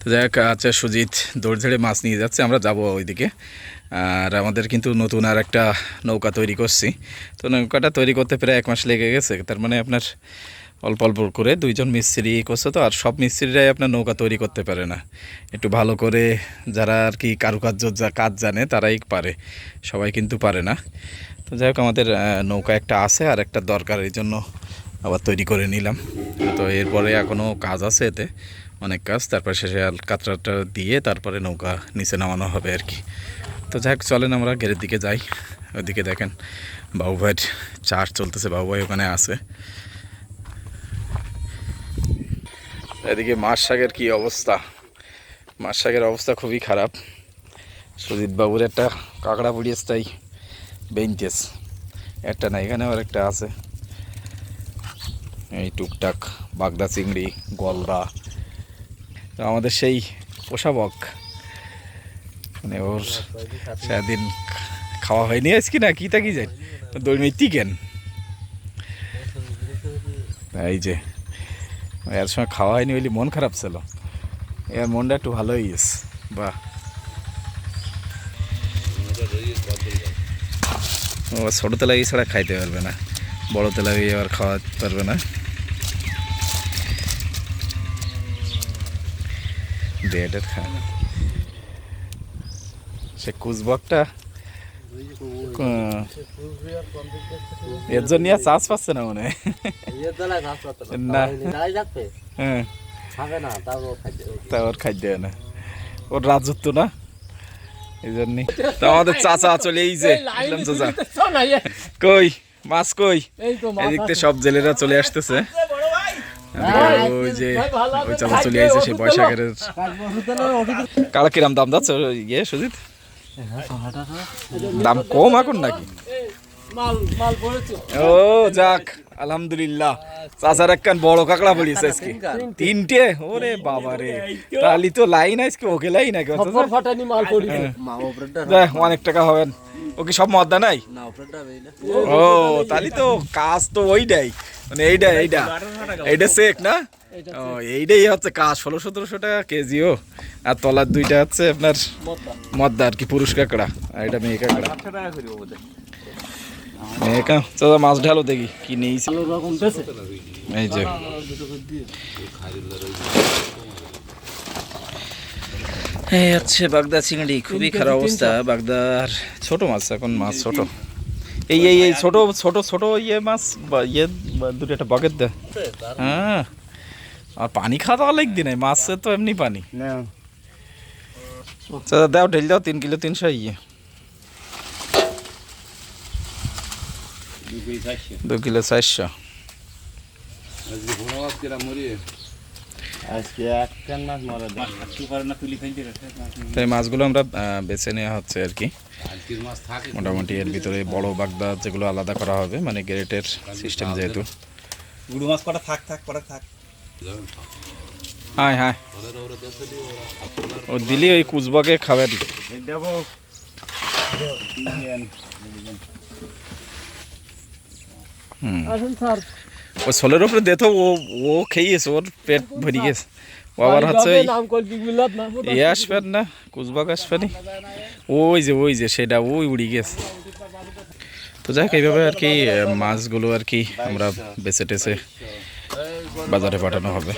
তো যাই হোক আচ্ছা সুজিত দৌড় ঝেড়ে মাছ নিয়ে যাচ্ছে, আমরা যাব ওইদিকে। আর আমাদের কিন্তু নতুন আর একটা নৌকা তৈরি করছি। তো নৌকাটা তৈরি করতে প্রায় এক মাস লেগে গেছে, তার মানে আপনার অল্প অল্প করে দুইজন মিস্ত্রি করছে তো, আর সব মিস্ত্রিরাই আপনার নৌকা তৈরি করতে পারে না। একটু ভালো করে যারা আর কি কারুকার্য যা কাজ জানে, তারাই পারে, সবাই কিন্তু পারে না। তো যাই হোক, আমাদের নৌকা একটা আছে আর একটা দরকার এই জন্য আবার তৈরি করে নিলাম। তো এরপরে এখনও কাজ আছে এতে। অনেক কাজ, তারপর শেষে কাতরাটা দিয়ে তারপরে নৌকা নিচে নামানো হবে আর কি। তো যাই হোক, চলেন আমরা গেরের দিকে যাই। ওদিকে দেখেন বাবু ভাইয়ের চার্জ চলতেছে, বাবু ভাই ওখানে আছে। এদিকে মাছ শাকের কী অবস্থা? মাছ শাকের অবস্থা খুবই খারাপ। সুজিত বাবুর একটা কাঁকড়া পুড়িয়েছে তাই বেঞ্চেস। একটা না এখানে আবার একটা আছে। এই টুকটাক বাগদা চিংড়ি গলদা তো আমাদের সেই পোষাবক মানে ওর সারাদিন খাওয়া হয়নি আজকে না কি তা কি যাই দৈনিক কেন এই যে, এর সময় খাওয়া হয়নি বলি মন খারাপ ছিল। এর মনটা একটু ভালোই গেছে। বাহ। ও ছোটো তেলাগি ছাড়া খাইতে পারবে না। বড় তেলাগি আবার খাওয়াতে পারবে না। বেডের খা সে কুচবকটা এর জন্য আর চাষ পাচ্ছে না মনে না। হ্যাঁ। তা ওর খাদ্য না। ওর রাজত্ব না। এই জন্যই তা আমাদের চাচা চলে এই যে চাচা। কই মাছ কই? এদিক থেকে সব জেলেরা চলে আসতেছে। যে ওই চাচা চলে আইছে সেই বৈশাখের কালা কিরাম দাম যাচ্ছে ইয়ে সুজিত? দাম কম এখন নাকি? ও যাক আলহামদুলিল্লাহ। চাচার একখান বড় কাকড়া পড়িয়েছে আজকে। তিনটে? ওরে বাবা রে তাহলে তো লাইন আজকে ওকে লাইন নাকি অত যাক, অনেক টাকা হবেন ওকে সব মদ্দা নাই? ও তাহলে তো কাজ তো ওইটাই। মানে এইটা এইটা এইটা সেক না? ও এইটাই হচ্ছে কাজ ষোলো সতেরোশো টাকা কেজিও আর তলার দুইটা হচ্ছে আপনার মদ্দা। আর কি পুরুষ কাঁকড়া। আর এটা মেয়ে কাঁকড়া। মেয়ে কা মাছ ঢালো দেখি কি নিয়েছি এই যে। এই হচ্ছে বাগদা চিংড়ি খুবই খারাপ অবস্থা। বাগদার ছোট মাছ এখন মাছ ছোট। এই এই এই ছোট ছোট ছোট ইয়ে মাছ ইয়ে দুটো একটা বাকেট দে। হ্যাঁ। আর পানি খাওয়া দাওয়া লাগদি নাই মাছের তো এমনি পানি। চাচা দাও ঢেল দাও তিন কিলো তিনশো ইয়ে। দু কিলো চারশো আজকে একখান মাছ মরে তো এই মাছগুলো আমরা বেছে নেওয়া হচ্ছে আর কি। মোটামুটি এর ভিতরে বড় বাগদা যেগুলো আলাদা করা হবে মানে গ্রেটের সিস্টেম যেহেতু। গুড়ু মাছ কটা? থাক থাক কটা থাক। হ্যাঁ হ্যাঁ। ও দিলি ওই কুচবাকে খাবেন দেবো। হুম। আসুন স্যার। ও সোলের উপরে দে তো ও ও খেয়েছে ওর পেট ভরি গেছে। ও আবার হচ্ছে এ আসবেন না কুচবাগ আসবেনি ওই যে ওই যে সেটা ওই উড়ি গেছে। তো যাক এইভাবে আর কি মাছগুলো আর কি আমরা বেছে টেছে বাজারে পাঠানো হবে।